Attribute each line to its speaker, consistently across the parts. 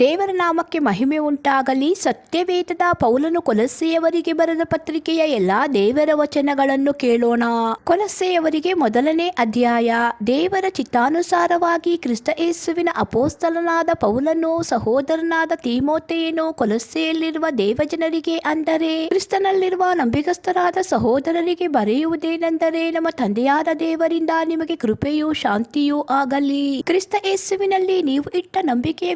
Speaker 1: ದೇವರ ನಾಮಕ್ಕೆ ಮಹಿಮೆ ಉಂಟಾಗಲಿ, ಸತ್ಯವೇದದ ಪೌಲನು ಕೊಲಸೆಯವರಿಗೆ ಬರೆದ ಪತ್ರಿಕೆಯ ಎಲ್ಲಾ ದೇವರ ವಚನಗಳನ್ನು ಕೇಳೋಣ. ಕೊಲಸೆಯವರಿಗೆ ಮೊದಲನೇ ಅಧ್ಯಾಯ. ದೇವರ ಚಿತ್ತಾನುಸಾರವಾಗಿ ಕ್ರಿಸ್ತ ಯೇಸುವಿನ ಅಪೋಸ್ತಲನಾದ ಪೌಲನು ಸಹೋದರನಾದ ತೀಮೋತೆಯನ್ನು ಕೊಲಸೆಯಲ್ಲಿರುವ ದೇವಜನರಿಗೆ ಅಂದರೆ, ಕ್ರಿಸ್ತನಲ್ಲಿರುವ ನಂಬಿಗಸ್ತರಾದ ಸಹೋದರರಿಗೆ ಬರೆಯುವುದೇನೆಂದರೆ, ನಮ್ಮ ತಂದೆಯಾದ ದೇವರಿಂದ ನಿಮಗೆ ಕೃಪೆಯೂ ಶಾಂತಿಯೂ ಆಗಲಿ. ಕ್ರಿಸ್ತ ಯೇಸುವಿನಲ್ಲಿ ನೀವು ಇಟ್ಟ ನಂಬಿಕೆಯ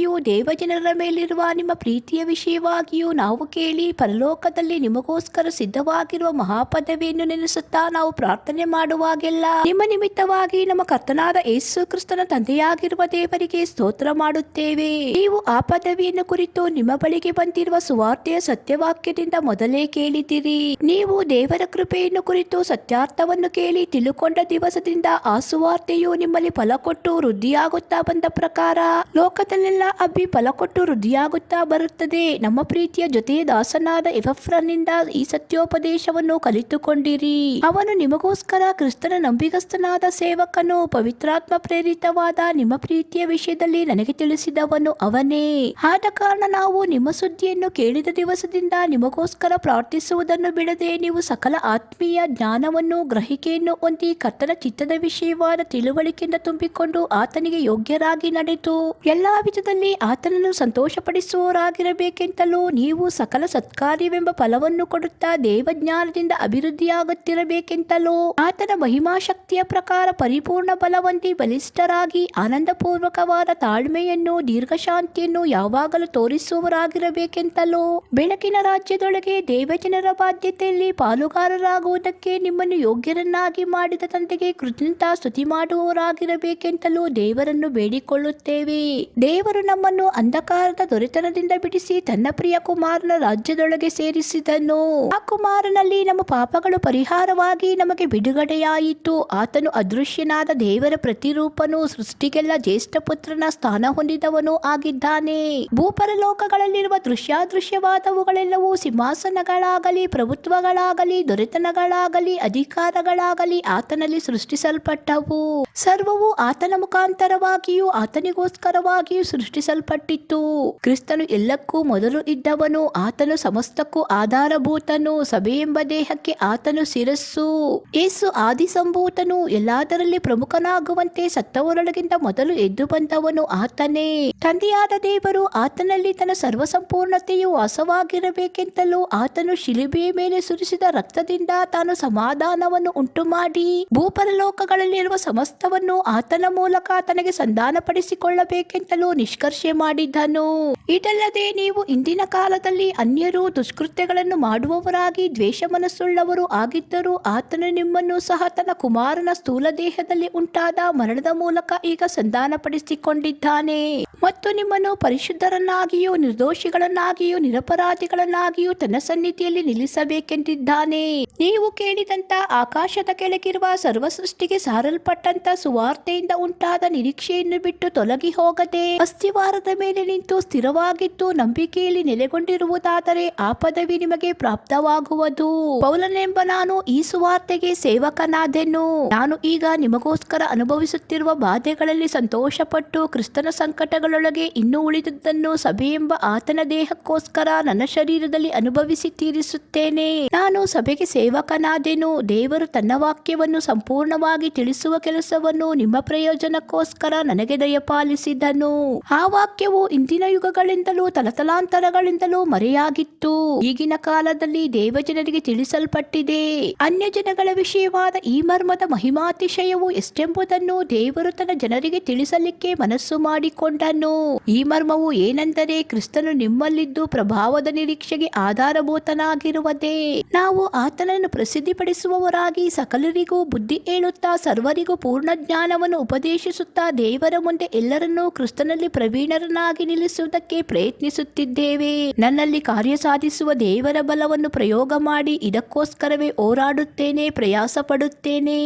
Speaker 1: ವಿಷಯವಾಗಿಯೂ ದೇವಜನರ ಮೇಲಿರುವ ನಿಮ್ಮ ಪ್ರೀತಿಯ ವಿಷಯವಾಗಿಯೂ ನಾವು ಕೇಳಿ ಪರಲೋಕದಲ್ಲಿ ನಿಮಗೋಸ್ಕರ ಸಿದ್ಧವಾಗಿರುವ ಮಹಾಪದವಿಯನ್ನು ನೆನೆಸುತ್ತಾ ನಾವು ಪ್ರಾರ್ಥನೆ ಮಾಡುವಾಗೆಲ್ಲ, ನಿಮ್ಮ ನಿಮಿತ್ತವಾಗಿ ನಮ್ಮ ಕರ್ತನಾದ ಯೇಸು ಕ್ರಿಸ್ತನ ತಂದೆಯಾಗಿರುವ ದೇವರಿಗೆ ಸ್ತೋತ್ರ ಮಾಡುತ್ತೇವೆ. ನೀವು ಆ ಪದವಿಯನ್ನು ಕುರಿತು ನಿಮ್ಮ ಬಳಿಗೆ ಬಂದಿರುವ ಸುವಾರ್ತೆಯ ಸತ್ಯವಾಕ್ಯದಿಂದ ಮೊದಲೇ ಕೇಳಿದಿರಿ ನೀವು ದೇವರ ಕೃಪೆಯನ್ನು ಕುರಿತು ಸತ್ಯಾರ್ಥವನ್ನು ಕೇಳಿ ತಿಳುಕೊಂಡ ದಿವಸದಿಂದ ಆ ಸುವಾರ್ತೆಯು ನಿಮ್ಮಲ್ಲಿ ಫಲ ಕೊಟ್ಟು ವೃದ್ಧಿಯಾಗುತ್ತಾ ಬಂದ ಪ್ರಕಾರ, ಲೋಕದಲ್ಲೆಲ್ಲ ಅಬ್ಬಿ ಫಲ ಕೊಟ್ಟು ವೃದ್ಧಿಯಾಗುತ್ತಾ ಬರುತ್ತದೆ. ನಮ್ಮ ಪ್ರೀತಿಯ ಜೊತೆ ದಾಸನಾದ ಎಫ್ರನಿಂದ ಈ ಸತ್ಯೋಪದೇಶವನ್ನು ಕಲಿತುಕೊಂಡಿರಿ. ಅವನು ನಿಮಗೋಸ್ಕರ ಕ್ರಿಸ್ತನ ನಂಬಿಗಸ್ತನಾದ ಸೇವಕನು ಪವಿತ್ರಾತ್ಮ ಪ್ರೇರಿತವಾದ ನಿಮ್ಮ ಪ್ರೀತಿಯ ವಿಷಯದಲ್ಲಿ ನನಗೆ ತಿಳಿಸಿದವನು ಅವನೇ. ಆದ ಕಾರಣ ನಾವು ನಿಮ್ಮ ಸುದ್ದಿಯನ್ನು ಕೇಳಿದ ದಿವಸದಿಂದ ನಿಮಗೋಸ್ಕರ ಪ್ರಾರ್ಥಿಸುವುದನ್ನು ಬಿಡದೆ ನೀವು ಸಕಲ ಆತ್ಮೀಯ ಜ್ಞಾನವನ್ನು, ಗ್ರಹಿಕೆಯನ್ನು ಹೊಂದಿ ಕರ್ತನ ಚಿತ್ತದ ವಿಷಯವಾದ ತಿಳುವಳಿಕೆಯಿಂದ ತುಂಬಿಕೊಂಡು ಆತನಿಗೆ ಯೋಗ್ಯರಾಗಿ ನಡೆದು ಎಲ್ಲಾ ವಿಧದಲ್ಲಿ ಆತನನ್ನು ಸಂತೋಷಪಡಿಸುವವರಾಗಿರಬೇಕೆಂತಲೂ ನೀವು ಸಕಲ ಸತ್ಕಾರ್ಯವೆಂಬ ಫಲವನ್ನು ಕೊಡುತ್ತಾ ದೇವಜ್ಞಾನದಿಂದ ಅಭಿವೃದ್ಧಿಯಾಗುತ್ತಿರಬೇಕೆಂತಲೂ ಆತನ ಮಹಿಮಾ ಶಕ್ತಿಯ ಪ್ರಕಾರ ಪರಿಪೂರ್ಣ ಬಲವಂತಿ ಬಲಿಷ್ಠರಾಗಿ ಆನಂದಪೂರ್ವಕವಾದ ತಾಳ್ಮೆಯನ್ನು ದೀರ್ಘಶಾಂತಿಯನ್ನು ಯಾವಾಗಲೂ ತೋರಿಸುವವರಾಗಿರಬೇಕೆಂತಲೂ ಬೆಳಕಿನ ರಾಜ್ಯದೊಳಗೆ ದೇವಜನರ ಬಾಧ್ಯತೆಯಲ್ಲಿ ಪಾಲುಗಾರರಾಗುವುದಕ್ಕೆ ನಿಮ್ಮನ್ನು ಯೋಗ್ಯರನ್ನಾಗಿ ಮಾಡಿದ ತಂದೆಗೆ ಕೃತಜ್ಞತಾ ಸ್ತುತಿ ಮಾಡುವವರಾಗಿರಬೇಕೆಂತಲೂ ದೇವರನ್ನು ಬೇಡಿಕೊಳ್ಳುತ್ತೇವೆ. ದೇವರು ನಮ್ಮನ್ನು ಅಂಧಕಾರದ ದೊರೆತನದಿಂದ ಬಿಡಿಸಿ ತನ್ನ ಪ್ರಿಯ ಕುಮಾರನ ರಾಜ್ಯದೊಳಗೆ ಸೇರಿಸಿದನು. ಆ ಕುಮಾರನಲ್ಲಿ ನಮ್ಮ ಪಾಪಗಳು ಪರಿಹಾರವಾಗಿ ನಮಗೆ ಬಿಡುಗಡೆಯಾಯಿತು. ಆತನು ಅದೃಶ್ಯನಾದ ದೇವರ ಪ್ರತಿರೂಪನು ಸೃಷ್ಟಿಗೆಲ್ಲ ಜ್ಯೇಷ್ಠ ಪುತ್ರನ ಸ್ಥಾನ ಹೊಂದಿದವನು ಆಗಿದ್ದಾನೆ. ಭೂಪರಲೋಕಗಳಲ್ಲಿರುವ ದೃಶ್ಯಾದೃಶ್ಯವಾದವುಗಳೆಲ್ಲವೂ ಸಿಂಹಾಸನಗಳಾಗಲಿ, ಪ್ರಭುತ್ವಗಳಾಗಲಿ, ದೊರೆತನಗಳಾಗಲಿ, ಅಧಿಕಾರಗಳಾಗಲಿ ಆತನಲ್ಲಿ ಸೃಷ್ಟಿಸಲ್ಪಟ್ಟವು. ಸರ್ವವು ಆತನ ಮುಖಾಂತರವಾಗಿಯೂ ಆತನಿಗೋಸ್ಕರವಾಗಿಯೂ ಸೃಷ್ಟಿಸಲ್ಪಟ್ಟಿತ್ತು. ಕ್ರಿಸ್ತನು ಎಲ್ಲಕ್ಕೂ ಮೊದಲು ಇದ್ದವನು, ಆತನು ಸಮಸ್ತಕ್ಕೂ ಆಧಾರಭೂತನು ಎಂಬ ದೇಹಕ್ಕೆ ಆತನು ಶಿರಸ್ಸು. ಏಸು ಆದಿಸಂಭೂತನು, ಎಲ್ಲಾದರಲ್ಲಿ ಪ್ರಮುಖನಾಗುವಂತೆ ಸತ್ತವರೊಳಗಿಂತ ಮೊದಲು ಎದ್ದು ಬಂದವನು ಆತನೇ. ತಂದೆಯಾದ ದೇವರು ಆತನಲ್ಲಿ ತನ್ನ ಸರ್ವಸಂಪೂರ್ಣತೆಯು ವಾಸವಾಗಿರಬೇಕೆಂತಲೂ ಆತನು ಶಿಲುಬೆಯ ಮೇಲೆ ಸುರಿಸಿದ ರಕ್ತದಿಂದ ತಾನು ಸಮಾಧಾನವನ್ನು ಉಂಟು ಮಾಡಿ ಭೂಪರಲೋಕಗಳಲ್ಲಿರುವ ಸಮಸ್ತವನ್ನು ಆತನ ಮೂಲಕ ತನಗೆ ಸಂಧಾನಪಡಿಸಿಕೊಳ್ಳಬೇಕೆಂತಲೂ ನಿಷ್ಕರ್ಷೆ ಮಾಡಿದ್ದನು. ಇದಲ್ಲದೆ ನೀವು ಇಂದಿನ ಕಾಲದಲ್ಲಿ ಅನ್ಯರು ದುಷ್ಕೃತ್ಯಗಳನ್ನು ಮಾಡುವವರಾಗಿ ದ್ವೇಷ ಮನಸ್ಸುಳ್ಳವರು ಆಗಿದ್ದರೂ ಆತನು ನಿಮ್ಮನ್ನು ಸಹ ತನ್ನ ಕುಮಾರನ ಸ್ಥೂಲ ದೇಹದಲ್ಲಿ ಉಂಟಾದ ಮರಣದ ಮೂಲಕ ಈಗ ಸಂಧಾನಪಡಿಸಿಕೊಂಡಿದ್ದಾನೆ. ಮತ್ತು ನಿಮ್ಮನ್ನು ಪರಿಶುದ್ಧರನ್ನಾಗಿಯೂ ನಿರ್ದೋಷಿಗಳನ್ನಾಗಿಯೂ ನಿರಪರಾಧಿಗಳನ್ನಾಗಿಯೂ ತನ್ನ ಸನ್ನಿಧಿಯಲ್ಲಿ ನಿಲ್ಲಿಸಬೇಕೆಂದಿದ್ದಾನೆ. ನೀವು ಕೇಳಿದಂತ ಆಕಾಶದ ಕೆಳಗಿರುವ ಸರ್ವ ಸೃಷ್ಟಿಗೆ ಸಾರಲ್ಪಟ್ಟಂತ ಸುವಾರ್ತೆಯಿಂದ ಉಂಟಾದ ನಿರೀಕ್ಷೆಯನ್ನು ಬಿಟ್ಟು ತೊಲಗಿ ಹೋಗದೆ ಅಸ್ಥಿವಾರದ ಮೇಲೆ ನಿಂತು ಸ್ಥಿರವಾಗಿದ್ದು ನಂಬಿಕೆಯಲ್ಲಿ ನೆಲೆಗೊಂಡಿರುವುದಾದರೆ ಆ ಪದವಿ ನಿಮಗೆ ಪ್ರಾಪ್ತವಾಗುವುದು. ಪೌಲನೆಂಬ ನಾನು ಈ ಸುವಾರ್ತೆಗೆ ಸೇವಕನಾದೆನು. ನಾನು ಈಗ ನಿಮಗೋಸ್ಕರ ಅನುಭವಿಸುತ್ತಿರುವ ಬಾಧೆಗಳಲ್ಲಿ ಸಂತೋಷಪಟ್ಟು ಕ್ರಿಸ್ತನ ಸಂಕಟಗಳೊಳಗೆ ಇನ್ನೂ ಉಳಿದದ್ದನ್ನು ಸಭೆಯೆಂಬ ಆತನ ದೇಹಕ್ಕೋಸ್ಕರ ನನ್ನ ಶರೀರದಲ್ಲಿ ಅನುಭವಿಸಿ ತೀರಿಸುತ್ತೇನೆ. ನಾನು ಸಭೆಗೆ ಸೇವಕನಾದೆನು. ದೇವರು ತನ್ನ ವಾಕ್ಯವನ್ನು ಸಂಪೂರ್ಣವಾಗಿ ತಿಳಿಸುವ ಕೆಲಸವನ್ನು ನಿಮ್ಮ ಪ್ರಯೋಜನಕ್ಕೋಸ್ಕರ ನನಗೆ ದಯಪಾಲಿಸಿದನು. ಆ ವಾಕ್ಯವು ಇಂದಿನ ಯುಗಗಳಿಂದಲೂ, ತಲತಲಾಂತರಗಳಿಂದಲೂ ಮರೆಯಾಗಿತ್ತು. ಈಗಿನ ಕಾಲದಲ್ಲಿ ದೇವಜನರಿಗೆ ತಿಳಿಸಲ್ಪಟ್ಟಿದೆ. ಅನ್ಯ ಜನಗಳ ವಿಷಯವಾದ ಈ ಮರ್ಮದ ಮಹಿಮಾತಿಶಯವು ಎಷ್ಟೆಂಬುದನ್ನು ದೇವರು ತನ್ನ ಜನರಿಗೆ ತಿಳಿಸಲಿಕ್ಕೆ ಮನಸ್ಸು ಮಾಡಿಕೊಂಡನು. ಈ ಮರ್ಮವು ಏನೆಂದರೆ ಕ್ರಿಸ್ತನು ನಿಮ್ಮಲ್ಲಿದ್ದು ಪ್ರಭಾವದ ನಿರೀಕ್ಷೆಗೆ ಆಧಾರಭೂತನಾಗಿರುವುದೇ. ನಾವು ಆತನನ್ನು ಪ್ರಸಿದ್ಧಿಪಡಿಸುವವರಾಗಿ ಸಕಲರಿಗೂ ಬುದ್ಧಿ ಹೇಳುತ್ತಾ, ಸರ್ವರಿಗೂ ಪೂರ್ಣ ಜ್ಞಾನವನ್ನು ಉಪದೇಶಿಸುತ್ತಾ ದೇವರ ಮುಂದೆ ಎಲ್ಲರನ್ನೂ ಕ್ರಿಸ್ತನಲ್ಲಿ ಪ್ರವೀಣರನ್ನಾಗಿ ನಿಲ್ಲಿಸುವುದಕ್ಕೆ ಪ್ರಯತ್ನಿಸುತ್ತಿದ್ದೇವೆ. ನನ್ನಲ್ಲಿ ಕಾರ್ಯ ಸಾಧಿಸುವ ದೇವರ ಬಲವನ್ನು ಪ್ರಯೋಗ ಮಾಡಿ ಇದಕ್ಕೋಸ್ಕರವೇ ಹೋರಾಡುತ್ತೇನೆ ಪ್ರಯಾಸ ಪಡುತ್ತೇನೆ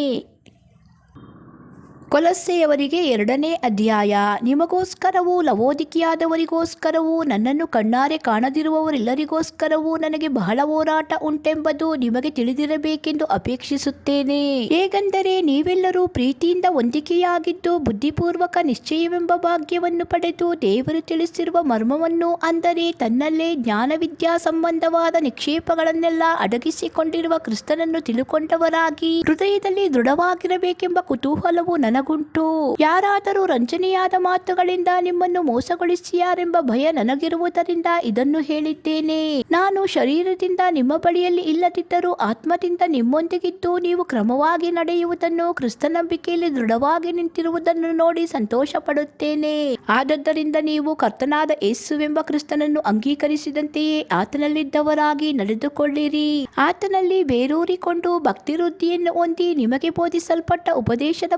Speaker 1: ಕೊಲಸ್ಸೆಯವರಿಗೆ ಎರಡನೇ ಅಧ್ಯಾಯ. ನಿಮಗೋಸ್ಕರವೂ, ಲವೋದಿಕಿಯಾದವರಿಗೋಸ್ಕರವೂ, ನನ್ನನ್ನು ಕಣ್ಣಾರೆ ಕಾಣದಿರುವವರೆಲ್ಲರಿಗೋಸ್ಕರವೂ ನನಗೆ ಬಹಳ ಹೋರಾಟ ಉಂಟೆಂಬುದು ನಿಮಗೆ ತಿಳಿದಿರಬೇಕೆಂದು ಅಪೇಕ್ಷಿಸುತ್ತೇನೆ. ಹೇಗೆಂದರೆ, ನೀವೆಲ್ಲರೂ ಪ್ರೀತಿಯಿಂದ ಹೊಂದಿಕೆಯಾಗಿದ್ದು ಬುದ್ಧಿಪೂರ್ವಕ ನಿಶ್ಚಯವೆಂಬ ಭಾಗ್ಯವನ್ನು ಪಡೆದು ದೇವರು ತಿಳಿಸಿರುವ ಮರ್ಮವನ್ನು ಅಂದರೆ ತನ್ನಲ್ಲೇ ಜ್ಞಾನವಿದ್ಯಾ ಸಂಬಂಧವಾದ ನಿಕ್ಷೇಪಗಳನ್ನೆಲ್ಲ ಅಡಗಿಸಿಕೊಂಡಿರುವ ಕ್ರಿಸ್ತನನ್ನು ತಿಳುಕೊಂಡವರಾಗಿ, ಹೃದಯದಲ್ಲಿ ದೃಢವಾಗಿರಬೇಕೆಂಬ ಕುತೂಹಲವು ನನಗುಂಟು ಯಾರಾದರೂ ರಂಜನೆಯಾದ ಮಾತುಗಳಿಂದ ನಿಮ್ಮನ್ನು ಮೋಸಗೊಳಿಸಿಯಾರೆಂಬ ಭಯ ನನಗಿರುವುದರಿಂದ ಇದನ್ನು ಹೇಳಿದ್ದೇನೆ. ನಾನು ಶರೀರದಿಂದ ನಿಮ್ಮ ಬಳಿಯಲ್ಲಿ ಇಲ್ಲದಿದ್ದರೂ ಆತ್ಮದಿಂದ ನಿಮ್ಮೊಂದಿಗಿದ್ದು ನೀವು ಕ್ರಮವಾಗಿ ನಡೆಯುವುದನ್ನು, ಕ್ರಿಸ್ತ ನಂಬಿಕೆಯಲ್ಲಿ ದೃಢವಾಗಿ ನಿಂತಿರುವುದನ್ನು ನೋಡಿ ಸಂತೋಷ ಪಡುತ್ತೇನೆ ಆದದ್ದರಿಂದ ನೀವು ಕರ್ತನಾದ ಯೇಸುವೆಂಬ ಕ್ರಿಸ್ತನನ್ನು ಅಂಗೀಕರಿಸಿದಂತೆಯೇ ಆತನಲ್ಲಿದ್ದವರಾಗಿ ನಡೆದುಕೊಳ್ಳಿರಿ. ಆತನಲ್ಲಿ ಬೇರೂರಿಕೊಂಡು ಭಕ್ತಿ ವೃದ್ಧಿಯನ್ನು ಹೊಂದಿ ನಿಮಗೆ ಬೋಧಿಸಲ್ಪಟ್ಟ ಉಪದೇಶದ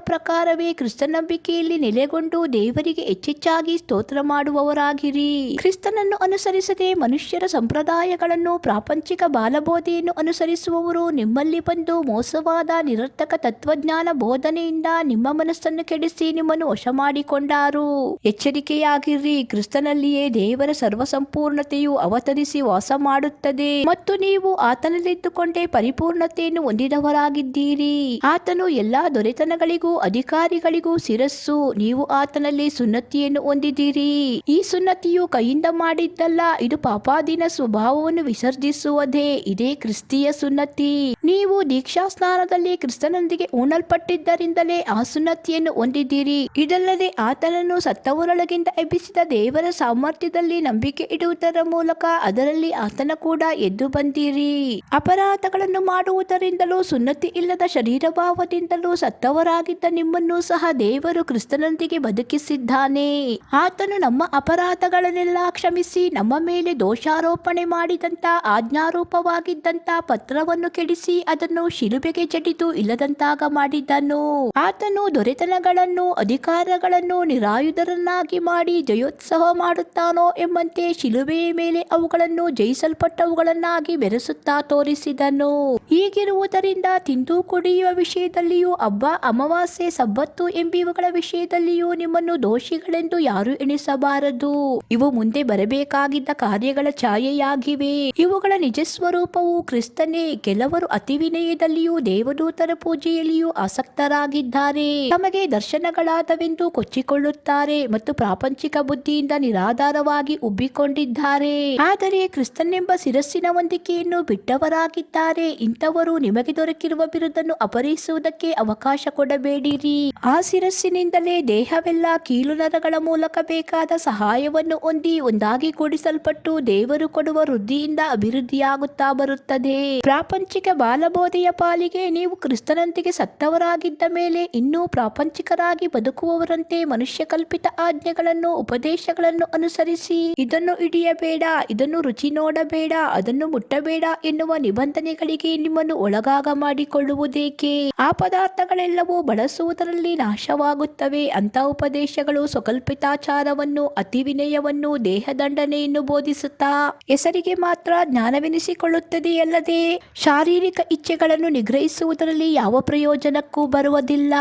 Speaker 1: ಪ್ರಕಾರವೇ ಕ್ರಿಸ್ತ ನಂಬಿಕೆಯಲ್ಲಿ ನೆಲೆಗೊಂಡು ದೇವರಿಗೆ ಹೆಚ್ಚೆಚ್ಚಾಗಿ ಸ್ತೋತ್ರ ಮಾಡುವವರಾಗಿರಿ. ಕ್ರಿಸ್ತನನ್ನು ಅನುಸರಿಸದೆ ಮನುಷ್ಯರ ಸಂಪ್ರದಾಯಗಳನ್ನು ಪ್ರಾಪಂಚಿಕ ಬಾಲಬೋಧೆಯನ್ನು ಅನುಸರಿಸುವವರು ನಿಮ್ಮಲ್ಲಿ ಬಂದು ಮೋಸವಾದ ನಿರರ್ಥಕ ತತ್ವಜ್ಞಾನ ಬೋಧನೆಯಿಂದ ನಿಮ್ಮ ಮನಸ್ಸನ್ನು ಕೆಡಿಸಿ ನಿಮ್ಮನ್ನು ವಶ ಮಾಡಿಕೊಂಡಾರು ಎಚ್ಚರಿಕೆಯಾಗಿರ್ರಿ ಕ್ರಿಸ್ತನಲ್ಲಿಯೇ ದೇವರ ಸರ್ವಸಂಪೂರ್ಣತೆಯು ಅವತರಿಸಿ ವಾಸ ಮಾಡುತ್ತದೆ. ಮತ್ತು ನೀವು ಆತನಲ್ಲಿದ್ದುಕೊಂಡೇ ಪರಿಪೂರ್ಣತೆಯನ್ನು ಹೊಂದಿದವರಾಗಿದ್ದೀರಿ. ಆತನು ಎಲ್ಲಾ ದೊರೆತನಗಳಿಗೂ ಅಧಿಕಾರಿಗಳಿಗೂ ಶಿರಸ್ಸು, ನೀವು ಆತನಲ್ಲಿ ಸುನ್ನತಿಯನ್ನು ಹೊಂದಿದ್ದೀರಿ. ಈ ಸುನ್ನತಿಯು ಕೈಯಿಂದ ಮಾಡಿದ್ದಲ್ಲ, ಇದು ಪಾಪಾದಿನ ಸ್ವಭಾವವನ್ನು ವಿಸರ್ಜಿಸುವುದೇ, ಇದೇ ಕ್ರಿಸ್ತಿಯ ಸುನ್ನತಿ. ನೀವು ದೀಕ್ಷಾ ಸ್ನಾನದಲ್ಲಿ ಕ್ರಿಸ್ತನೊಂದಿಗೆ ಉಣಲ್ಪಟ್ಟಿದ್ದರಿಂದಲೇ ಆ ಸುನ್ನತಿಯನ್ನು ಹೊಂದಿದ್ದೀರಿ. ಇದಲ್ಲದೆ ಆತನನ್ನು ಸತ್ತವರೊಳಗಿಂದ ಎಬ್ಬಿಸಿದ ದೇವರ ಸಾಮರ್ಥ್ಯದಲ್ಲಿ ನಂಬಿಕೆ ಇಡುವುದರ ಮೂಲಕ ಅದರಲ್ಲಿ ಆತನ ಕೂಡ ಎದ್ದು ಬಂದಿರಿ. ಅಪರಾಧಗಳನ್ನು ಮಾಡುವುದರಿಂದಲೂ ಸುನ್ನತಿ ಇಲ್ಲದ ಶರೀರಭಾವದಿಂದಲೂ ಸತ್ತವರಾಗಿದ್ದ ನಿಮ್ಮನ್ನು ಸಹ ದೇವರು ಕ್ರಿಸ್ತನೊಂದಿಗೆ ಬದುಕಿಸಿದ್ದಾನೆ. ಆತನು ನಮ್ಮ ಅಪರಾಧಗಳನ್ನೆಲ್ಲ ಕ್ಷಮಿಸಿ ನಮ್ಮ ಮೇಲೆ ದೋಷಾರೋಪಣೆ ಮಾಡಿದಂತ ಆಜ್ಞಾರೂಪವಾಗಿದ್ದಂತ ಪತ್ರವನ್ನು ಕೆಡಿಸಿ ಅದನ್ನು ಶಿಲುಬೆಗೆ ಜಡಿದು ಇಲ್ಲದಂತಾಗ ಮಾಡಿದ್ದನು. ಆತನು ದೊರೆತನಗಳನ್ನು, ಅಧಿಕಾರಗಳನ್ನು ನಿರಾಯುಧರನ್ನಾಗಿ ಮಾಡಿ ಜಯೋತ್ಸವ ಮಾಡುತ್ತಾನೋ ಎಂಬಂತೆ ಶಿಲುಬೆಯ ಮೇಲೆ ಅವುಗಳನ್ನು ಜಯಿಸಲ್ಪಟ್ಟವುಗಳನ್ನಾಗಿ ಬೆರೆಸುತ್ತಾ ತೋರಿಸಿದನು. ಹೀಗಿರುವುದರಿಂದ ತಿಂದು ಕುಡಿಯುವ ವಿಷಯದಲ್ಲಿಯೂ ಹಬ್ಬ, ಅಮಾವಾಸ್ಯೆ ಸಬ್ಬತ್ತು ಎಂಬಿವುಗಳ ವಿಷಯದಲ್ಲಿಯೂ ನಿಮ್ಮನ್ನು ದೋಷಿಗಳೆಂದು ಯಾರು ಎಣಿಸಬಾರದು. ಇವು ಮುಂದೆ ಬರಬೇಕಾಗಿದ್ದ ಕಾರ್ಯಗಳ ಛಾಯೆಯಾಗಿವೆ. ಇವುಗಳ ನಿಜ ಸ್ವರೂಪವು ಕ್ರಿಸ್ತನೇ, ಕೆಲವರು ಅತಿ ವಿನಯದಲ್ಲಿಯೂ ದೇವದೂತರ ಪೂಜೆಯಲ್ಲಿಯೂ ಆಸಕ್ತರಾಗಿದ್ದಾರೆ. ತಮಗೆ ದರ್ಶನಗಳಾದವೆಂದು ಕೊಚ್ಚಿಕೊಳ್ಳುತ್ತಾರೆ ಮತ್ತು ಪ್ರಾಪಂಚಿಕ ಬುದ್ಧಿಯಿಂದ ನಿರಾಧಾರವಾಗಿ ಉಬ್ಬಿಕೊಂಡಿದ್ದಾರೆ. ಆದರೆ ಕ್ರಿಸ್ತನೆಂಬ ಶಿರಸ್ಸಿನ ಹೊಂದಿಕೆಯನ್ನು ಬಿಟ್ಟವರಾಗಿದ್ದಾರೆ. ಇಂಥವರು ನಿಮಗೆ ದೊರಕಿರುವ ಬಿರುದನ್ನು ಅಪಹರಿಸುವುದಕ್ಕೆ ಅವಕಾಶ ಕೊಡಬೇಡಿರಿ. ಆ ಶಿರಸ್ಸಿನಿಂದಲೇ ದೇಹವೆಲ್ಲ ಕೀಲು ನರಗಳ ಮೂಲಕ ಬೇಕಾದ ಸಹಾಯವನ್ನು ಹೊಂದಿ ಒಂದಾಗಿ ಕೂಡಿಸಲ್ಪಟ್ಟು ದೇವರು ಕೊಡುವ ವೃದ್ಧಿಯಿಂದ ಅಭಿವೃದ್ಧಿಯಾಗುತ್ತಾ ಬರುತ್ತದೆ. ಪ್ರಾಪಂಚಿಕ ಬಾಲಬೋಧೆಯ ಪಾಲಿಗೆ ನೀವು ಕ್ರಿಸ್ತನಂತಿಗೆ ಸತ್ತವರಾಗಿದ್ದ ಮೇಲೆ ಇನ್ನೂ ಪ್ರಾಪಂಚಿಕರಾಗಿ ಬದುಕುವವರಂತೆ ಮನುಷ್ಯ ಕಲ್ಪಿತ ಆಜ್ಞೆಗಳನ್ನು, ಉಪದೇಶಗಳನ್ನು ಅನುಸರಿಸಿ. ಇದನ್ನು ಹಿಡಿಯಬೇಡ, ಇದನ್ನು ರುಚಿ ನೋಡಬೇಡ, ಅದನ್ನು ಮುಟ್ಟಬೇಡ ಎನ್ನುವ ನಿಬಂಧನೆಗಳಿಗೆ ನಿಮ್ಮನ್ನು ಒಳಗಾಗ ಮಾಡಿಕೊಳ್ಳುವುದೇಕೆ? ಆ ಪದಾರ್ಥಗಳೆಲ್ಲವೂ ಬಳಸುವುದರಲ್ಲಿ ನಾಶವಾಗುತ್ತವೆ. ಅಂತ ಉಪದೇಶಗಳು ಸ್ವಕಲ್ಪಿತಾಚಾರವನ್ನು ಅತಿ ವಿನಯವನ್ನು ದೇಹದಂಡನೆಯನ್ನು ಬೋಧಿಸುತ್ತಾ? ಹೆಸರಿಗೆ ಮಾತ್ರ ಜ್ಞಾನವೆನಿಸಿಕೊಳ್ಳುತ್ತದೆಯಲ್ಲದೆ? ಶಾರೀರಿಕ ಇಚ್ಛೆಗಳನ್ನು ನಿಗ್ರಹಿಸುವುದರಲ್ಲಿ ಯಾವ ಪ್ರಯೋಜನಕ್ಕೂ ಬರುವುದಿಲ್ಲ.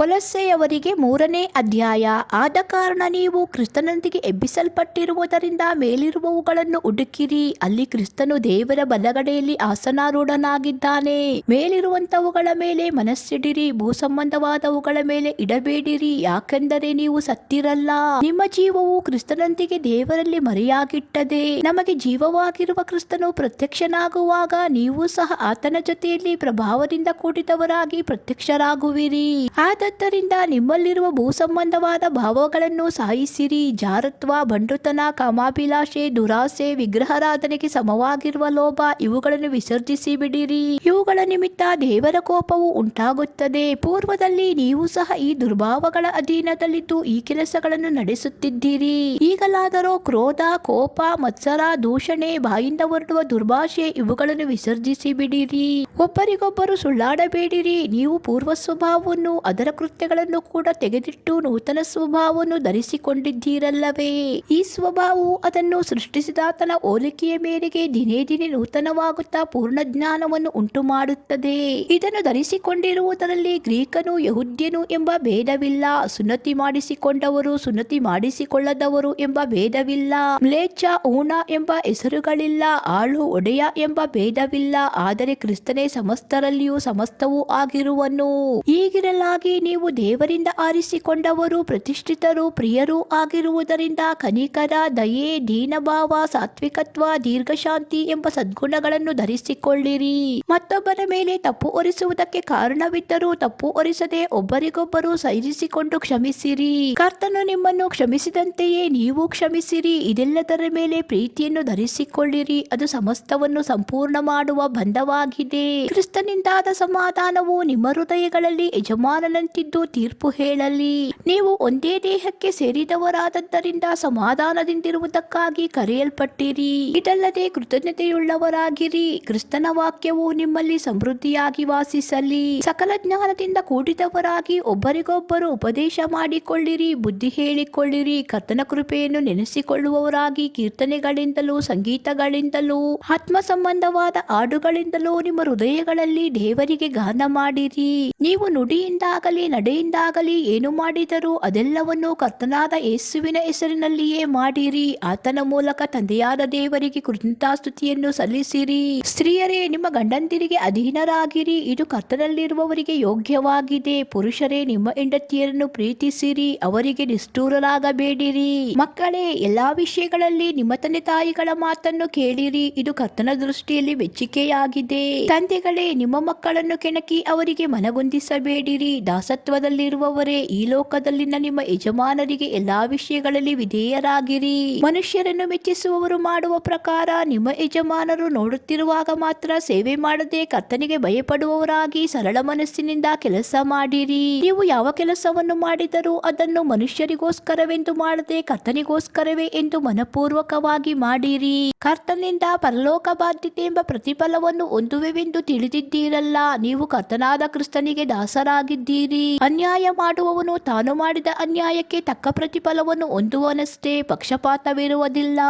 Speaker 1: ಕೊಲಸ್ಸೆಯವರಿಗೆ ಮೂರನೇ ಅಧ್ಯಾಯ. ಆದ ಕಾರಣ ನೀವು ಕ್ರಿಸ್ತನೊಂದಿಗೆ ಎಬ್ಬಿಸಲ್ಪಟ್ಟಿರುವುದರಿಂದ ಮೇಲಿರುವವುಗಳನ್ನು ಹುಡುಕಿರಿ. ಅಲ್ಲಿ ಕ್ರಿಸ್ತನು ದೇವರ ಬಲಗಡೆಯಲ್ಲಿ ಆಸನಾರೂಢನಾಗಿದ್ದಾನೆ. ಮೇಲಿರುವಂತವುಗಳ ಮೇಲೆ ಮನಸ್ಸಿಡಿರಿ. ಭೂ ಸಂಬಂಧವಾದವುಗಳ ಮೇಲೆ ಇಡಬೇಡಿರಿ. ಯಾಕೆಂದರೆ ನೀವು ಸತ್ತಿರಲ್ಲ. ನಿಮ್ಮ ಜೀವವು ಕ್ರಿಸ್ತನೊಂದಿಗೆ ದೇವರಲ್ಲಿ ಮರೆಯಾಗಿಟ್ಟದೆ. ನಮಗೆ ಜೀವವಾಗಿರುವ ಕ್ರಿಸ್ತನು ಪ್ರತ್ಯಕ್ಷನಾಗುವಾಗ ನೀವು ಸಹ ಆತನ ಜೊತೆಯಲ್ಲಿ ಪ್ರಭಾವದಿಂದ ಕೂಡಿದವರಾಗಿ ಪ್ರತ್ಯಕ್ಷರಾಗುವಿರಿ. ಆದದ್ದರಿಂದ ನಿಮ್ಮಲ್ಲಿರುವ ಭೂಸಂಬಂಧವಾದ ಭಾವಗಳನ್ನು ಸಾಯಿಸಿರಿ ಜಾರತ್ವ ಬಂಡುತನ ಕಾಮಾಭಿಲಾಷೆ, ದುರಾಸೆ, ವಿಗ್ರಹಾರಾಧನೆಗೆ ಸಮವಾಗಿರುವ ಲೋಭ ಇವುಗಳನ್ನು ವಿಸರ್ಜಿಸಿ ಬಿಡಿರಿ. ಇವುಗಳ ನಿಮಿತ್ತ ದೇವರ ಕೋಪವು ಉಂಟಾಗುತ್ತದೆ. ಪೂರ್ವದಲ್ಲಿ ನೀವು ಸಹ ಈ ದುರ್ಭಾವಗಳ ಅಧೀನದಲ್ಲಿದ್ದು ಈ ಕೆಲಸಗಳನ್ನು ನಡೆಸುತ್ತಿದ್ದೀರಿ. ಈಗಲಾದರೂ ಕ್ರೋಧ, ಕೋಪ, ಮತ್ಸರ, ದೂಷಣೆ, ಬಾಯಿಂದ ಹೊರಡುವ ದುರ್ಭಾಷೆ ಇವುಗಳನ್ನು ವಿಸರ್ಜಿಸಿ ಬಿಡಿರಿ. ಒಬ್ಬರಿಗೊಬ್ಬರು ಸುಳ್ಳಾಡಬೇಡಿರಿ. ನೀವು ಪೂರ್ವ ಸ್ವಭಾವವನ್ನು ಅದರ ಕೃತ್ಯಗಳನ್ನು ಕೂಡ ತೆಗೆದಿಟ್ಟು ನೂತನ ಸ್ವಭಾವವನ್ನು ಧರಿಸಿಕೊಂಡಿದ್ದೀರಲ್ಲವೇ? ಈ ಸ್ವಭಾವವು ಅದನ್ನು ಸೃಷ್ಟಿಸಿದಾತನ ಹೋಲಿಕೆಯ ಮೇರೆಗೆ ದಿನೇ ದಿನೇ ನೂತನವಾಗುತ್ತಾ ಪೂರ್ಣ ಜ್ಞಾನವನ್ನು ಉಂಟು ಮಾಡುತ್ತದೆ ಇದನ್ನು ಧರಿಸಿಕೊಂಡಿರುವುದರಲ್ಲಿ ಗ್ರೀಕನು ಯಹುದ್ಯನು ಎಂಬ ಭೇದವಿಲ್ಲ. ಸುನ್ನತಿ ಮಾಡಿಸಿಕೊಂಡವರು ಸುನ್ನತಿ ಮಾಡಿಸಿಕೊಳ್ಳದವರು ಎಂಬ ಭೇದವಿಲ್ಲ. ಮ್ಲೇಚ್ಛ, ಊಣ ಎಂಬ ಹೆಸರುಗಳಿಲ್ಲ. ಆಳು, ಒಡೆಯ ಎಂಬ ಭೇದವಿಲ್ಲ. ಆದರೆ ಕ್ರಿಸ್ತನೇ ಸಮಸ್ತರಲ್ಲಿಯೂ ಸಮಸ್ತವೂ ಆಗಿರುವನು. ಈಗಿರಲಾಗಿ ನೀವು ದೇವರಿಂದ ಆರಿಸಿಕೊಂಡವರು, ಪ್ರತಿಷ್ಠಿತರು, ಪ್ರಿಯರೂ ಆಗಿರುವುದರಿಂದ ಕನಿಕರ, ದಯೆ, ದೀನಭಾವ, ಸಾತ್ವಿಕತ್ವ, ದೀರ್ಘಶಾಂತಿ ಎಂಬ ಸದ್ಗುಣಗಳನ್ನು ಧರಿಸಿಕೊಳ್ಳಿರಿ. ಮತ್ತೊಬ್ಬರ ಮೇಲೆ ತಪ್ಪು ಒರಿಸುವುದಕ್ಕೆ ಕಾರಣವಿದ್ದರೂ ತಪ್ಪು ಒರಿಸದೆ ಒಬ್ಬರಿಗೊಬ್ಬರು ಸೈರಿಸಿಕೊಂಡು ಕ್ಷಮಿಸಿರಿ. ಕರ್ತನು ನಿಮ್ಮನ್ನು ಕ್ಷಮಿಸಿದಂತೆಯೇ ನೀವು ಕ್ಷಮಿಸಿರಿ. ಇದೆಲ್ಲದರ ಮೇಲೆ ಪ್ರೀತಿಯನ್ನು ಧರಿಸಿಕೊಳ್ಳಿರಿ. ಅದು ಸಮಸ್ತವನ್ನು ಸಂಪೂರ್ಣ ಮಾಡುವ ಬಂಧವಾಗಿದೆ. ಕ್ರಿಸ್ತನಿಂದಾದ ಸಮಾಧಾನವು ನಿಮ್ಮ ಹೃದಯಗಳಲ್ಲಿ ಯಜಮಾನನಂತಿದ್ದು ತೀರ್ಪು ಹೇಳಲಿ. ನೀವು ಒಂದೇ ದೇಹಕ್ಕೆ ಸೇರಿದವರಾದದ್ದರಿಂದ ಸಮಾಧಾನದಿಂದಿರುವುದಕ್ಕಾಗಿ ಕರೆಯಲ್ಪಟ್ಟಿರಿ. ಇದಲ್ಲದೆ ಕೃತಜ್ಞತೆಯುಳ್ಳವರಾಗಿರಿ. ಕ್ರಿಸ್ತನ ವಾಕ್ಯವು ನಿಮ್ಮಲ್ಲಿ ಸಮೃದ್ಧಿಯಾಗಿ ವಾಸಿಸಲಿ. ಸಕಲ ಜ್ಞಾನದಿಂದ ಕೂಡಿದವರಾಗಿ ಒಬ್ಬರಿಗೊಬ್ಬರು ಉಪದೇಶ ಮಾಡಿಕೊಳ್ಳಿರಿ, ಬುದ್ಧಿ ಹೇಳಿಕೊಳ್ಳಿರಿ, ಕರ್ತನ ಕೃಪೆಯನ್ನು ನೆನೆಸಿಕೊಳ್ಳುವವರಾಗಿ ಕೀರ್ತನೆಗಳಿಂದಲೂ ಸಂಗೀತಗಳಿಂದಲೂ ಆತ್ಮ ಸಂಬಂಧವಾದ ಹಾಡುಗಳಿಂದಲೂ ನಿಮ್ಮ ಹೃದಯಗಳಲ್ಲಿ ದೇವರಿಗೆ ಗಾನ ಮಾಡಿರಿ. ನೀವು ನುಡಿಯಿಂದಾಗಲಿ ನಡೆಯಿಂದಾಗಲಿ ಏನು ಮಾಡಿದರೂ ಅದೆಲ್ಲವನ್ನು ಕರ್ತನಾದ ಯೇಸುವಿನ ಹೆಸರಿನಲ್ಲಿಯೇ ಮಾಡಿರಿ. ಆತನ ಮೂಲಕ ತಂದೆಯಾದ ದೇವರಿಗೆ ಕೃತಜ್ಞತಾಸ್ತುತಿಯನ್ನು ಸಲ್ಲಿಸಿರಿ. ಸ್ತ್ರೀಯರೇ, ನಿಮ್ಮ ಗಂಡಂದಿರಿಗೆ ಅಧೀನರಾಗಿರಿ. ಇದು ಕರ್ತನಲ್ಲಿರುವವರಿಗೆ ಯೋಗ್ಯವಾಗಿದೆ. ಪುರುಷರೇ, ನಿಮ್ಮ ಹೆಂಡತಿಯರನ್ನು ಪ್ರೀತಿಸಿರಿ. ಅವರಿಗೆ ನಿಷ್ಠೂರರಾಗಬೇಡಿರಿ. ಮಕ್ಕಳೇ, ಎಲ್ಲಾ ವಿಷಯಗಳಲ್ಲಿ ನಿಮ್ಮ ತಂದೆ ತಾಯಿಗಳ ಮಾತನ್ನು ಕೇಳಿರಿ. ಇದು ಕರ್ತನ ದೃಷ್ಟಿಯಲ್ಲಿ ಮೆಚ್ಚುಗೆಯಾಗಿದೆ ತಂದೆಗಳೇ ನಿಮ್ಮ ಮಕ್ಕಳನ್ನು ಕೆಣಕಿ ಅವರಿಗೆ ಮನಗೊಂದಿಸಬೇಡಿರಿ. ದಾಸತ್ವದಲ್ಲಿರುವವರೇ, ಈ ಲೋಕದಲ್ಲಿನ ನಿಮ್ಮ ಯಜಮಾನರಿಗೆ ಎಲ್ಲಾ ವಿಷಯಗಳಲ್ಲಿ ವಿಧೇಯರಾಗಿರಿ. ಮನುಷ್ಯರನ್ನು ಮೆಚ್ಚಿಸುವವರು ಮಾಡುವ ಪ್ರಕಾರ ನಿಮ್ಮ ಯಜಮಾನರು ನೋಡುತ್ತಿರುವಾಗ ಮಾತ್ರ ಸೇವೆ ಮಾಡದೆ ಕರ್ತನಿಗೆ ಭಯಪಡುವವರಾಗಿ ಸರಳ ಮನಸ್ಸಿನಿಂದ ಕೆಲಸ ಮಾಡಿರಿ. ನೀವು ಯಾವ ಕೆಲಸವನ್ನು ಮಾಡಿದರೂ ಅದನ್ನು ಮನುಷ್ಯರಿಗೋಸ್ಕರವೆಂದು ಮಾಡದೆ ಕರ್ತನಿಗೋಸ್ಕರವೇ ಎಂದು ಮನಪೂರ್ವಕವಾಗಿ ಮಾಡಿರಿ. ಕರ್ತನಿಂದ ಪರಲೋಕ ಬಾಧ್ಯತೆ ಎಂಬ ಪ್ರತಿಫಲವನ್ನು ಹೊಂದುವೆವೆಂದು ತಿಳಿದಿದ್ದೀರಲ್ಲ ನೀವು ಕರ್ತನಾದ ಕ್ರಿಸ್ತನಿಗೆ ದಾಸರಾಗಿದ್ದೀರಿ. ಅನ್ಯಾಯ ಮಾಡುವವನು ತಾನು ಮಾಡಿದ ಅನ್ಯಾಯಕ್ಕೆ ತಕ್ಕ ಪ್ರತಿಫಲವನ್ನು ಹೊಂದುವನಷ್ಟೇ ಪಕ್ಷಪಾತವಿರುವುದಿಲ್ಲ.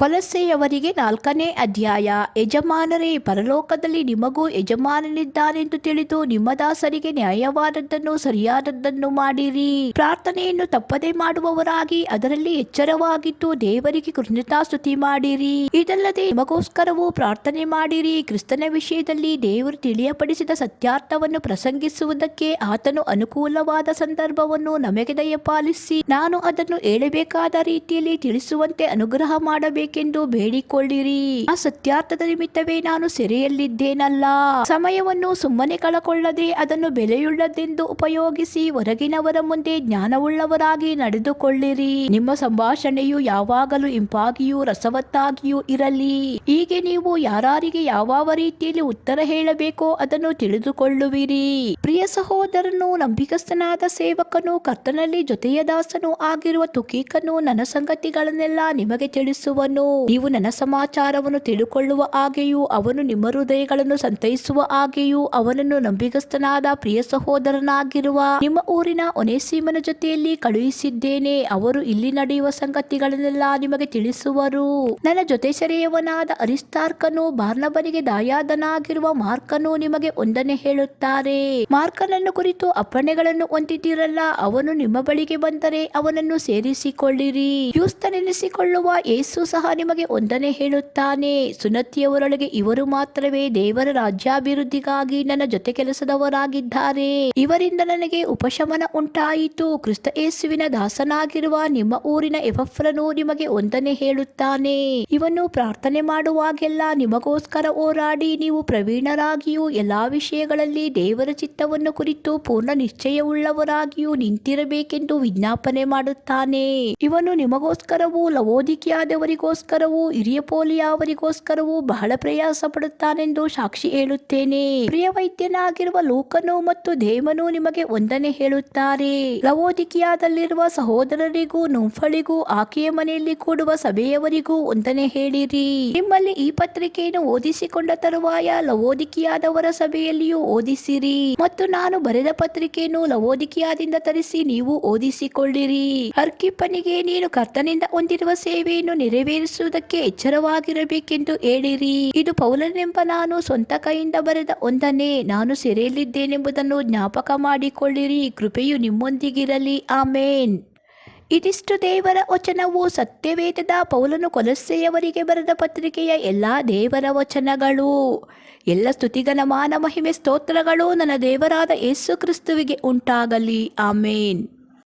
Speaker 1: ಕೊಲಸೆಯವರಿಗೆ ನಾಲ್ಕನೇ ಅಧ್ಯಾಯ, ಯಜಮಾನರೇ, ಪರಲೋಕದಲ್ಲಿ ನಿಮಗೂ ಯಜಮಾನನಿದ್ದಾನೆಂದು ತಿಳಿದು ನಿಮ್ಮ ದಾಸರಿಗೆ ನ್ಯಾಯವಾದದ್ದನ್ನು ಸರಿಯಾದದ್ದನ್ನು ಮಾಡಿರಿ. ಪ್ರಾರ್ಥನೆಯನ್ನು ತಪ್ಪದೆ ಮಾಡುವವರಾಗಿ ಅದರಲ್ಲಿ ಎಚ್ಚರವಾಗಿದ್ದು ದೇವರಿಗೆ ಕೃತಜ್ಞತಾಸ್ತುತಿ ಮಾಡಿರಿ. ಇದಲ್ಲದೆ ನಿಮಗೋಸ್ಕರವೂ ಪ್ರಾರ್ಥನೆ ಮಾಡಿರಿ. ಕ್ರಿಸ್ತನ ವಿಷಯದಲ್ಲಿ ದೇವರು ತಿಳಿಯಪಡಿಸಿದ ಸತ್ಯಾರ್ಥವನ್ನು ಪ್ರಸಂಗಿಸುವುದಕ್ಕೆ ಆತನು ಅನುಕೂಲವಾದ ಸಂದರ್ಭವನ್ನು ನಮಗೆ ದಯಪಾಲಿಸಿ, ನಾನು ಅದನ್ನು ಹೇಳಬೇಕಾದ ರೀತಿಯಲ್ಲಿ ತಿಳಿಸುವಂತೆ ಅನುಗ್ರಹ ಮಾಡಬೇಕೆಂದು ಬೇಡಿಕೊಳ್ಳಿರಿ. ಆ ಸತ್ಯಾರ್ಥದ ನಿಮಿತ್ತವೇ ನಾನು ಸೆರೆಯಲ್ಲಿದ್ದೇನಲ್ಲ. ಸಮಯವನ್ನು ಸುಮ್ಮನೆ ಕಳಕೊಳ್ಳದೆ ಅದನ್ನು ಬೆಲೆಯುಳ್ಳದೆಂದು ಉಪಯೋಗಿಸಿ ಹೊರಗಿನವರ ಮುಂದೆ ಜ್ಞಾನವುಳ್ಳವರಾಗಿ ನಡೆದುಕೊಳ್ಳಿರಿ. ನಿಮ್ಮ ಸಂಭಾಷಣೆಯು ಯಾವಾಗಲೂ ಇಂಪಾಗಿಯೂ ರಸವತ್ತಾಗಿಯೂ ಇರಲಿ. ಹೀಗೆ ನೀವು ಯಾರಿಗೆ ಯಾವ ರೀತಿಯಲ್ಲಿ ಉತ್ತರ ಹೇಳಬೇಕೋ ಅದನ್ನು ತಿಳಿದುಕೊಳ್ಳುವಿರಿ. ಪ್ರಿಯ ಸಹೋದರನು ನಂಬಿಕಸ್ಥನಾದ ಸೇವಕನು, ಕರ್ತನಲ್ಲಿ ಜೊತೆಯ ದಾಸನು ಆಗಿರುವ ತುಕೀಕನು ನನ್ನ ಸಂಗತಿಗಳನ್ನೆಲ್ಲ ನಿಮಗೆ ತಿಳಿಸುವನು. ನೀವು ನನ್ನ ಸಮಾಚಾರವನ್ನು ತಿಳುಕೊಳ್ಳುವ ಹಾಗೆಯೂ ಅವನು ನಿಮ್ಮ ಹೃದಯಗಳನ್ನು ಸಂತೈಸುವ ಹಾಗೆಯೂ ಅವನನ್ನು ನಂಬಿಗಸ್ತನಾದ ಪ್ರಿಯ ಸಹೋದರನಾಗಿರುವ ನಿಮ್ಮ ಊರಿನ ಒನೇಸೀಮನ ಜೊತೆಯಲ್ಲಿ ಕಳುಹಿಸಿದ್ದೇನೆ. ಅವರು ಇಲ್ಲಿ ನಡೆಯುವ ಸಂಗತಿಗಳನ್ನೆಲ್ಲ ನಿಮಗೆ ತಿಳಿಸುವರು. ನನ್ನ ಜೊತೆ ಸೆರೆಯವನಾದ ಅರಿಸ್ತಾರ್ಕನು ಬಾರ್ನಬನಿಗೆ ದಾಯಾದನಾಗಿರುವ ಮಾರ್ಕನು ನಿಮಗೆ ಒಂದನೆ ಹೇಳುತ್ತಾರೆ. ಮಾರ್ಕನನ್ನು ಕುರಿತು ಅಪ್ಪಣೆಗಳನ್ನು ಹೊಂದಿದ್ದೀರಲ್ಲ, ಅವನು ನಿಮ್ಮ ಬಳಿಗೆ ಬಂದರೆ ಅವನನ್ನು ಸೇರಿಸಿಕೊಳ್ಳಿರಿ. ಯೂಸ್ತನೆನಿಸಿಕೊಳ್ಳುವ ಯೇಸು ನಿಮಗೆ ಒಂದನೆ ಹೇಳುತ್ತಾನೆ ಸುನತಿಯವರೊಳಗೆ ಇವರು ಮಾತ್ರವೇ ದೇವರ ರಾಜ್ಯಾಭಿವೃದ್ಧಿಗಾಗಿ ನನ್ನ ಜೊತೆ ಕೆಲಸದವರಾಗಿದ್ದಾರೆ. ಇವರಿಂದ ನನಗೆ ಉಪಶಮನ ಉಂಟಾಯಿತು. ಕ್ರಿಸ್ತ ಯೇಸುವಿನ ದಾಸನಾಗಿರುವ ನಿಮ್ಮ ಊರಿನ ಎಫಫ್ರನು ನಿಮಗೆ ಒಂದನೆ ಹೇಳುತ್ತಾನೆ. ಇವನು ಪ್ರಾರ್ಥನೆ ಮಾಡುವಾಗೆಲ್ಲ ನಿಮಗೋಸ್ಕರ ಹೋರಾಡಿ ನೀವು ಪ್ರವೀಣರಾಗಿಯೂ ಎಲ್ಲಾ ವಿಷಯಗಳಲ್ಲಿ ದೇವರ ಚಿತ್ತವನ್ನು ಕುರಿತು ಪೂರ್ಣ ನಿಶ್ಚಯವುಳ್ಳವರಾಗಿಯೂ ನಿಂತಿರಬೇಕೆಂದು ವಿಜ್ಞಾಪನೆ ಮಾಡುತ್ತಾನೆ. ಇವನು ನಿಮಗೋಸ್ಕರವೂ ಲವೋದಿಕೆಯಾದವರಿಗೋಸ್ಕರ ಅವರಿಗೋಸ್ಕರವೂ ಹಿರಿಯಪೋಲಿಯ ಅವರಿಗೋಸ್ಕರವೂ ಬಹಳ ಪ್ರಯಾಸ ಪಡುತ್ತಾನೆಂದು ಸಾಕ್ಷಿ ಹೇಳುತ್ತೇನೆ. ಪ್ರಿಯ ವೈದ್ಯನಾಗಿರುವ ಲೂಕನು ಮತ್ತು ದೇವನು ನಿಮಗೆ ಒಂದನೆ ಹೇಳುತ್ತಾರೆ. ಲವೋದಿಕಿಯಾದಲ್ಲಿರುವ ಸಹೋದರರಿಗೂ, ನುಂಫಳಿಗೂ, ಆಕೆಯ ಮನೆಯಲ್ಲಿ ಕೂಡುವ ಸಭೆಯವರಿಗೂ ಒಂದನೆ ಹೇಳಿರಿ. ನಿಮ್ಮಲ್ಲಿ ಈ ಪತ್ರಿಕೆಯನ್ನು ಓದಿಸಿಕೊಂಡ ತರುವಾಯ ಲವೋದಿಕಿಯಾದವರ ಸಭೆಯಲ್ಲಿಯೂ ಓದಿಸಿರಿ. ಮತ್ತು ನಾನು ಬರೆದ ಪತ್ರಿಕೆಯನ್ನು ಲವೋದಿಕಿಯಾದಿಂದ ತರಿಸಿ ನೀವು ಓದಿಸಿಕೊಳ್ಳಿರಿ. ಅರ್ಕಿಪ್ಪನಿಗೆ ನೀನು ಕರ್ತನಿಂದ ಹೊಂದಿರುವ ಸೇವೆಯನ್ನು ನೆರವೇರಿಸುವುದಕ್ಕೆ ಎಚ್ಚರವಾಗಿರಬೇಕೆಂದು ಹೇಳಿರಿ. ಇದು ಪೌಲನೆಂಬ ನಾನು ಸ್ವಂತ ಕೈಯಿಂದ ಬರೆದ ಒಂದನೇ ನಾನು ಸೆರೆಯಲ್ಲಿದ್ದೇನೆಂಬುದನ್ನು ಜ್ಞಾಪಕ ಮಾಡಿಕೊಳ್ಳಿರಿ. ಕೃಪೆಯು ನಿಮ್ಮೊಂದಿಗಿರಲಿ. ಆಮೇನ್. ಇದಿಷ್ಟು ದೇವರ ವಚನವು ಸತ್ಯವೇದದ ಪೌಲನು ಕೊಲಸೆಯವರಿಗೆ ಬರೆದ ಪತ್ರಿಕೆಯ ಎಲ್ಲ ದೇವರ ವಚನಗಳು. ಎಲ್ಲ ಸ್ತುತಿಗನ ಮಾನ ಮಹಿಮೆ ಸ್ತೋತ್ರಗಳು ನನ್ನ ದೇವರಾದ ಯೇಸು ಕ್ರಿಸ್ತುವಿಗೆ ಉಂಟಾಗಲಿ. ಆಮೇನ್.